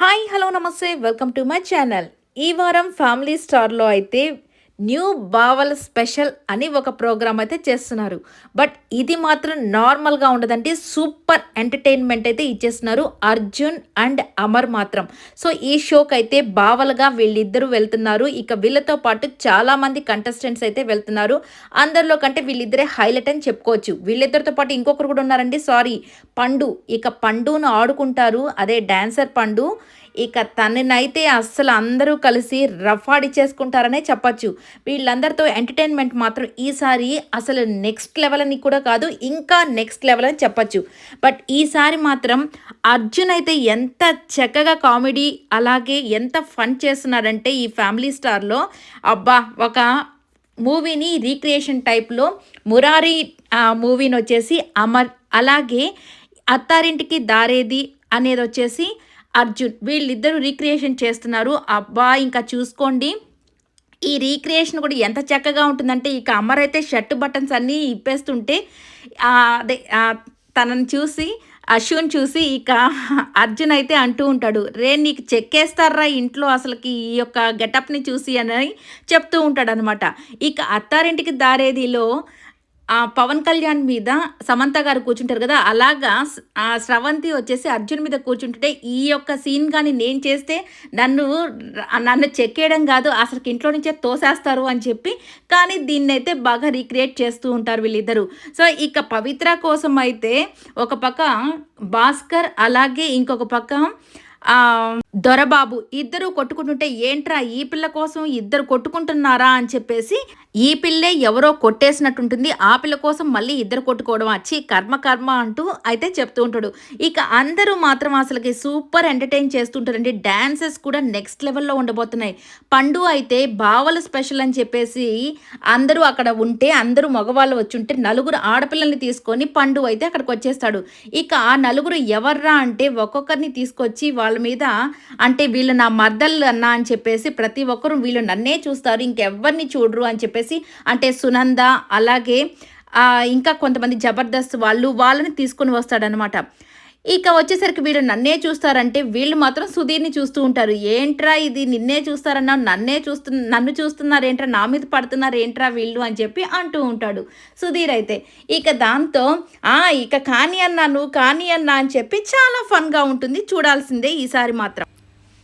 Hi hello నమస్తే. Welcome to my channel. ఈ వారం ఫ్యామిలీ స్టార్లో అయితే న్యూ బావల్ స్పెషల్ అని ఒక ప్రోగ్రామ్ అయితే చేస్తున్నారు. బట్ ఇది మాత్రం నార్మల్గా ఉండదంటే సూపర్ ఎంటర్టైన్మెంట్ అయితే ఇచ్చేస్తున్నారు అర్జున్ అండ్ అమర్ మాత్రం. సో ఈ షోకి అయితే బావలుగా వీళ్ళిద్దరూ వెళ్తున్నారు. ఇక వీళ్ళతో పాటు చాలామంది కంటెస్టెంట్స్ అయితే వెళ్తున్నారు. అందరిలో కంటే వీళ్ళిద్దరే హైలైట్ అని చెప్పుకోవచ్చు. వీళ్ళిద్దరితో పాటు ఇంకొకరు కూడా ఉన్నారండి. సారీ పండు. ఇక పండును ఆడుకుంటారు. అదే డాన్సర్ పండు. ఇక తననైతే అస్సలు అందరూ కలిసి రఫాడి చేసుకుంటారనే చెప్పచ్చు. వీళ్ళందరితో ఎంటర్టైన్మెంట్ మాత్రం ఈసారి అసలు నెక్స్ట్ లెవెల్ అని కూడా కాదు ఇంకా నెక్స్ట్ లెవెల్ అని చెప్పచ్చు. బట్ ఈసారి మాత్రం అర్జున్ అయితే ఎంత చక్కగా కామెడీ అలాగే ఎంత ఫన్ చేస్తున్నాడంటే ఈ ఫ్యామిలీ స్టార్లో అబ్బా ఒక మూవీని రీక్రియేషన్ టైప్లో మురారి మూవీని వచ్చేసి అమర్ అలాగే అత్తారింటికి దారేది అనేది వచ్చేసి అర్జున్ వీళ్ళిద్దరూ రీక్రియేషన్ చేస్తున్నారు. అబ్బా ఇంకా చూసుకోండి. ఈ రీక్రియేషన్ కూడా ఎంత చక్కగా ఉంటుందంటే ఇక అమ్మరైతే అయితే షర్ట్ బటన్స్ అన్నీ ఇప్పేస్తుంటే అదే తనని చూసి అశ్విన్ చూసి ఇక అర్జున్ అయితే అంటూ ఉంటాడు రే నీకు చెక్కేస్తారా ఇంట్లో అసలుకి ఈ యొక్క గెటప్ని చూసి అని చెప్తూ ఉంటాడు అనమాట ఇక అత్తారింటికి దారేదిలో ఆ పవన్ కళ్యాణ్ మీద సమంత గారు కూర్చుంటారు కదా అలాగా ఆ స్రవంతి వచ్చేసి అర్జున్ మీద కూర్చుంటుంటే ఈ యొక్క సీన్ కానీ నేను చేస్తే నన్ను నన్ను చెక్కేయడం కాదు అసలు ఇంట్లో నుంచే తోసేస్తారు అని చెప్పి కానీ దీన్ని అయితే బాగా రీక్రియేట్ చేస్తూ ఉంటారు వీళ్ళిద్దరూ. సో ఇక పవిత్ర కోసం అయితే ఒక పక్క భాస్కర్ అలాగే ఇంకొక పక్క దొరబాబు ఇద్దరు కొట్టుకుంటుంటే ఏంట్రా ఈ పిల్ల కోసం ఇద్దరు కొట్టుకుంటున్నారా అని చెప్పేసి ఈ పిల్లే ఎవరో కొట్టేసినట్టుంటుంది. ఆ పిల్ల కోసం మళ్ళీ ఇద్దరు కొట్టుకోవడం వచ్చి కర్మ కర్మ అంటూ అయితే చెప్తూ ఉంటాడు. ఇక అందరూ మాత్రం అసలుకి సూపర్ ఎంటర్టైన్ చేస్తుంటారండి. డ్యాన్సెస్ కూడా నెక్స్ట్ లెవెల్లో ఉండబోతున్నాయి. పండు అయితే బావల స్పెషల్ అని చెప్పేసి అందరూ అక్కడ ఉంటే అందరూ మగవాళ్ళు వచ్చి ఉంటే నలుగురు ఆడపిల్లల్ని తీసుకొని పండు అయితే అక్కడికి వచ్చేస్తాడు. ఇక ఆ నలుగురు ఎవర్రా అంటే ఒక్కొక్కరిని తీసుకొచ్చి వాళ్ళ మీద అంటే వీళ్ళు నా మర్దళ్ళు అన్నా అని చెప్పేసి ప్రతి ఒక్కరు వీళ్ళు నన్నే చూస్తారు ఇంకెవ్వరిని చూడరు అని చెప్పేసి అంటే సునంద అలాగే ఇంకా కొంతమంది జబర్దస్త్ వాళ్ళు వాళ్ళని తీసుకొని వస్తాడనమాట ఇక వచ్చేసరికి వీళ్ళు నన్నే చూస్తారంటే వీళ్ళు మాత్రం సుధీర్ని చూస్తూ ఉంటారు. ఏంట్రా ఇది? నిన్నే చూస్తారన్నా నన్నే చూస్తు నన్ను చూస్తున్నారేంట్రా? నా మీద పడుతున్నారు ఏంట్రా వీళ్ళు అని చెప్పి అంటూ ఉంటాడు సుధీర్ అయితే. ఇక దాంతో ఆ ఇక కానీ అన్నా నువ్వు కానీ అన్నా అని చెప్పి చాలా ఫన్గా ఉంటుంది. చూడాల్సిందే ఈసారి మాత్రం.